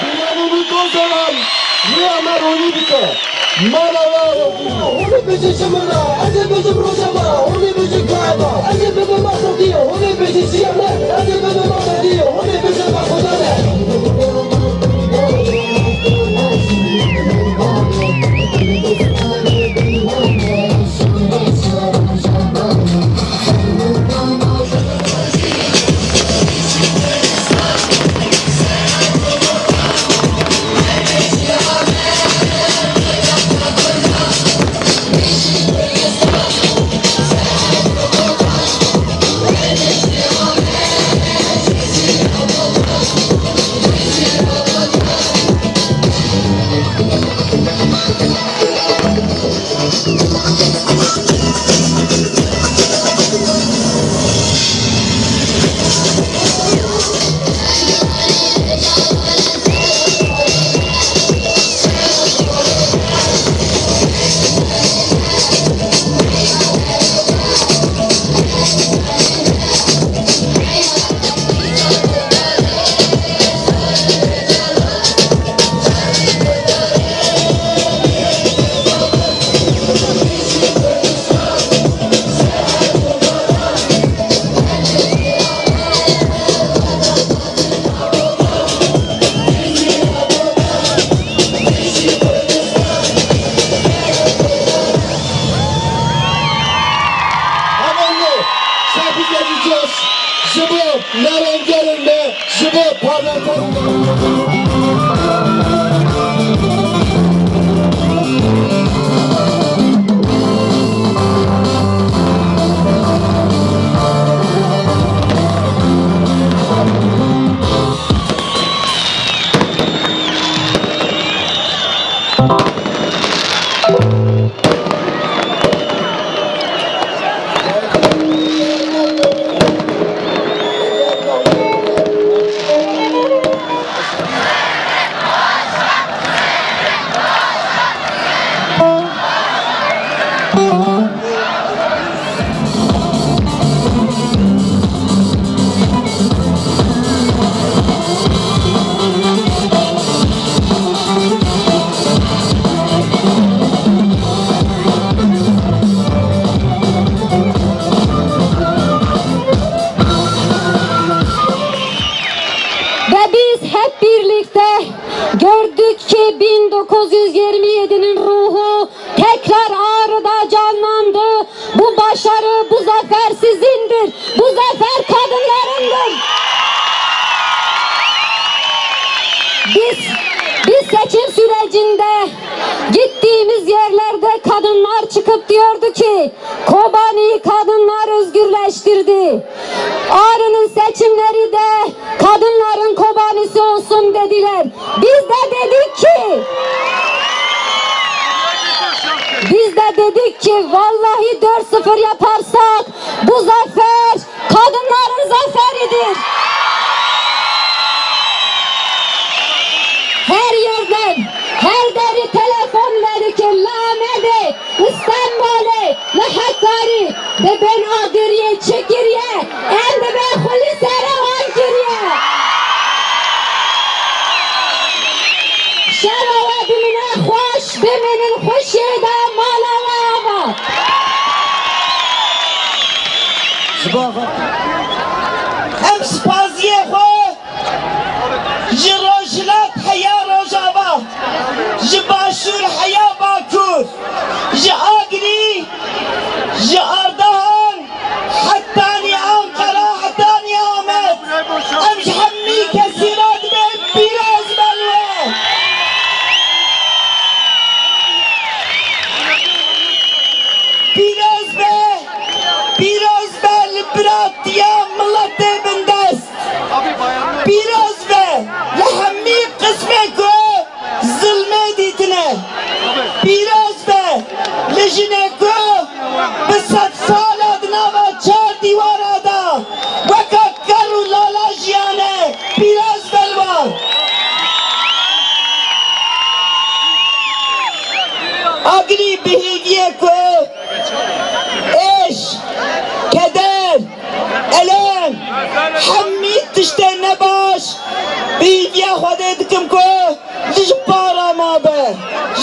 Dünyanın kozalan Rüyalar onu bite Maralar Onu bizi şımına Hadi bizim rojama. Onu bizi ki 1927'nin ruhu tekrar Ağrı'da canlandı. Bu başarı, bu zafer sizindir. Bu zafer kadınlarındır. Biz biz seçim sürecinde gittiğimiz yerlerde kadınlar çıkıp diyordu ki Kobani kadınlar özgürleştirdi. Ağrı'nın seçimleri de kadınların Kobanisi olsun dediler. Biz de dedik ki biz de dedik ki vallahi 4-0 yaparsak bu zafer kadınların zaferidir. her yerden her deri telefon verir ki lamede İstanbul'e ne Hakkari de ben Agirye Çekirye diye millete bindest. Biraz ve lehemmi kısme ko zulme ditine. Biraz ve lejine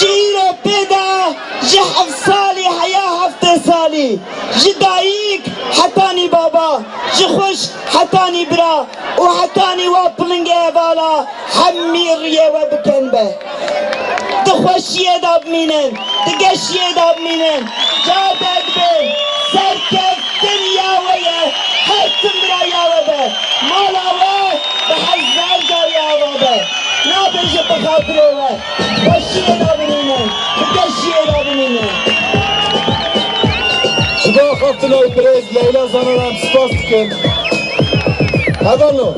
zero पैदा यह अफसाली हया हफ्ते साली ये दाइक हतानी बाबा ये खुश हतानी ब्रा ओ हतानी वा पलंगे वाला हमीर ये वे बकन बे दखवशिye dabminen digeşiye dabminen cabed ben serkev dünya ve ye heptim bir ayağı be mala ve behazzer dar yağı be ne yapacak bu kadroya başiye dabminen Շուտով տնօրեն Լեյլա Զանարան սպասք են։ Հավանո։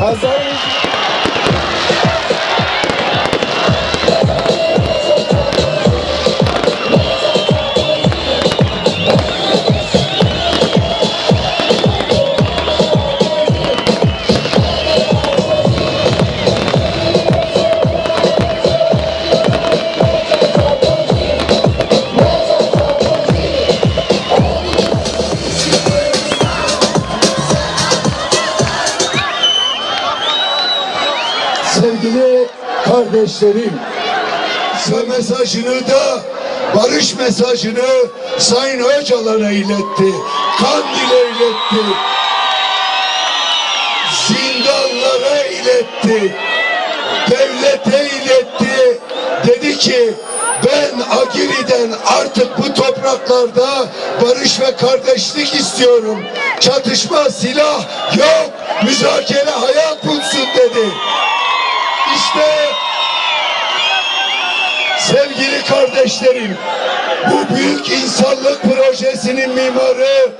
Հազար size mesajını da barış mesajını Sayın Öcalan'a iletti. Kandil'e iletti. Zindanlara iletti. Devlete iletti. Dedi ki ben Agiri'den artık bu topraklarda barış ve kardeşlik istiyorum. Çatışma, silah yok. Müzakere hayat bulsun dedi. İşte kardeşlerim bu büyük insanlık projesinin mimarı.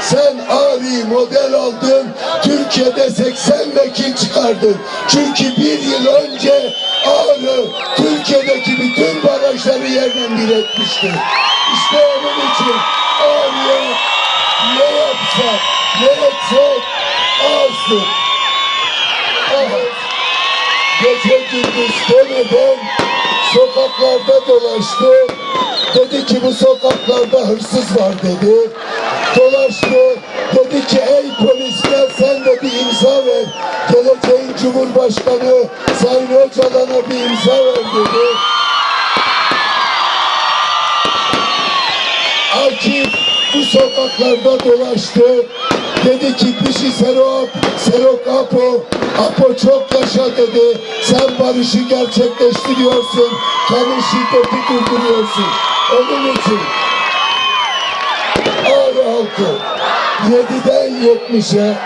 Sen Ali model aldın Türkiye'de 80 vekil çıkardın. Çünkü bir yıl önce Ağrı Türkiye'deki bütün barajları yerden bir etmişti. İşte onun için Ağrı'ya ne yapsak ne etsek azdır Evet. Gece gündüz demeden sokaklarda dolaştı. Dedi ki bu sokaklarda hırsız var dedi. Dolaştı. Dedi ki ey polisler sen de bir imza ver. Geleceğin Cumhurbaşkanı Sayın Öcalan'a bir imza ver dedi. Akif bu sokaklarda dolaştı. Dedi ki Pişi Serok, Serok Apo, Apo çok yaşa dedi. Sen barışı gerçekleştiriyorsun, kanın şiddeti durduruyorsun. Onun için Ağrı halkı 7'den 70'e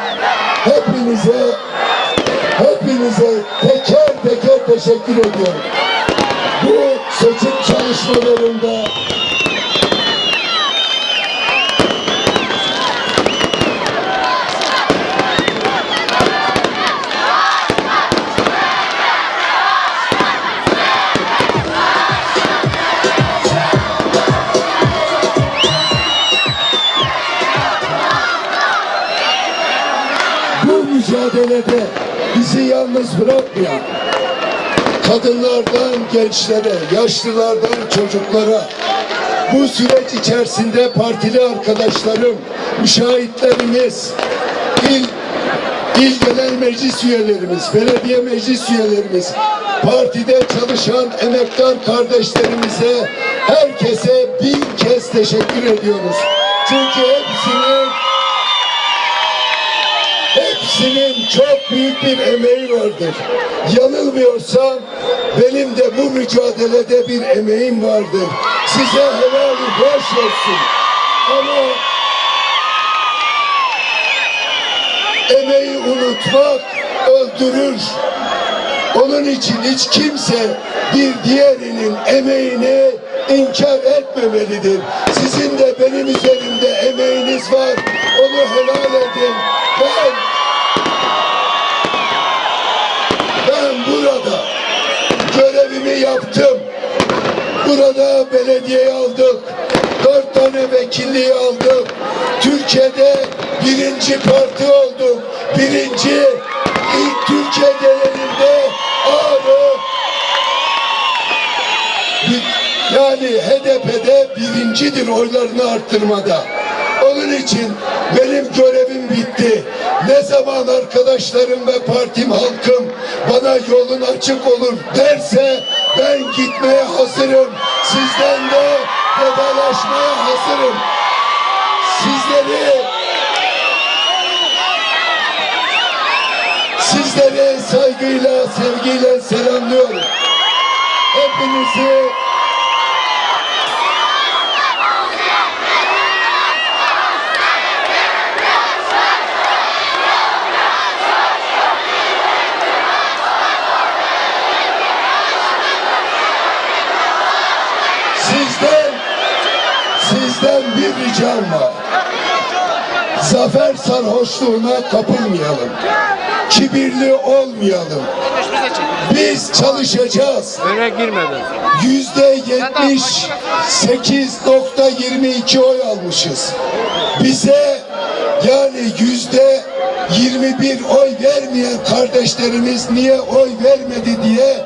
hepinize hepinize teker teker teşekkür ediyorum. Bu seçim çalışmalarında mücadelede bizi yalnız bırakmayan kadınlardan gençlere, yaşlılardan çocuklara bu süreç içerisinde partili arkadaşlarım, müşahitlerimiz, il, il genel meclis üyelerimiz, belediye meclis üyelerimiz, partide çalışan emektar kardeşlerimize, herkese bin kez teşekkür ediyoruz. Çünkü hepsinin Hepsinin çok büyük bir emeği vardır. Yanılmıyorsam benim de bu mücadelede bir emeğim vardır. Size helal hoş olsun. Ama emeği unutmak öldürür. Onun için hiç kimse bir diğerinin emeğini inkar etmemelidir. Sizin de benim üzerimde emeğiniz var. Onu helal edin. Ben burada görevimi yaptım. Burada belediyeyi aldık. Dört tane vekilliği aldık. Türkiye'de birinci parti olduk. Birinci ilk Türkiye genelinde Ağrı Yani HDP'de birincidir oylarını arttırmada. Onun için benim görevim bitti. Ne zaman arkadaşlarım ve partim halkım bana yolun açık olur derse ben gitmeye hazırım. Sizden de vedalaşmaya hazırım. Sizleri Sizleri saygıyla, sevgiyle selamlıyorum. Hepinizi sizden sizden bir var. Zafer sarhoşluğuna kapılmayalım. Kibirli olmayalım. Biz çalışacağız. Öne girmeden. Yüzde yetmiş sekiz nokta yirmi iki oy almışız. Bize yani yüzde yirmi bir oy vermeyen kardeşlerimiz niye oy vermedi diye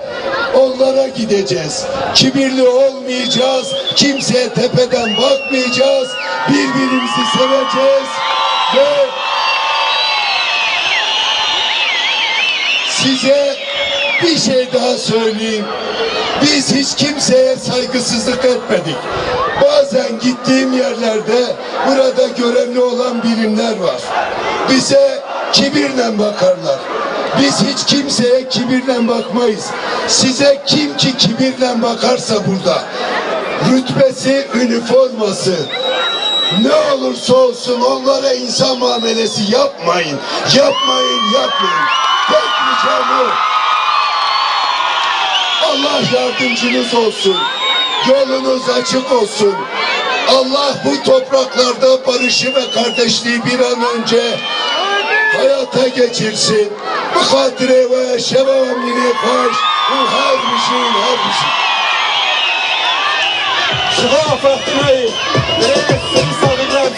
onlara gideceğiz. Kibirli olmayacağız, kimseye tepeden bakmayacağız, birbirimizi seveceğiz ve size bir şey daha söyleyeyim. Biz hiç kimseye saygısızlık etmedik. Bazen gittiğim yerlerde burada görevli olan birimler var. Bize kibirle bakarlar. Biz hiç kimseye kibirle bakmayız. Size kim ki kibirle bakarsa burada rütbesi, üniforması, ne olursa olsun onlara insan muamelesi yapmayın. Yapmayın, yapmayın. Tek ricam. Allah yardımcınız olsun. Yolunuz açık olsun. Allah bu topraklarda barışı ve kardeşliği bir an önce hayata geçirsin. Bu hatire ve şevam yine koş. Bu her bir şeyin her bir şey. شغا فاطمه رئيس سلسة غيران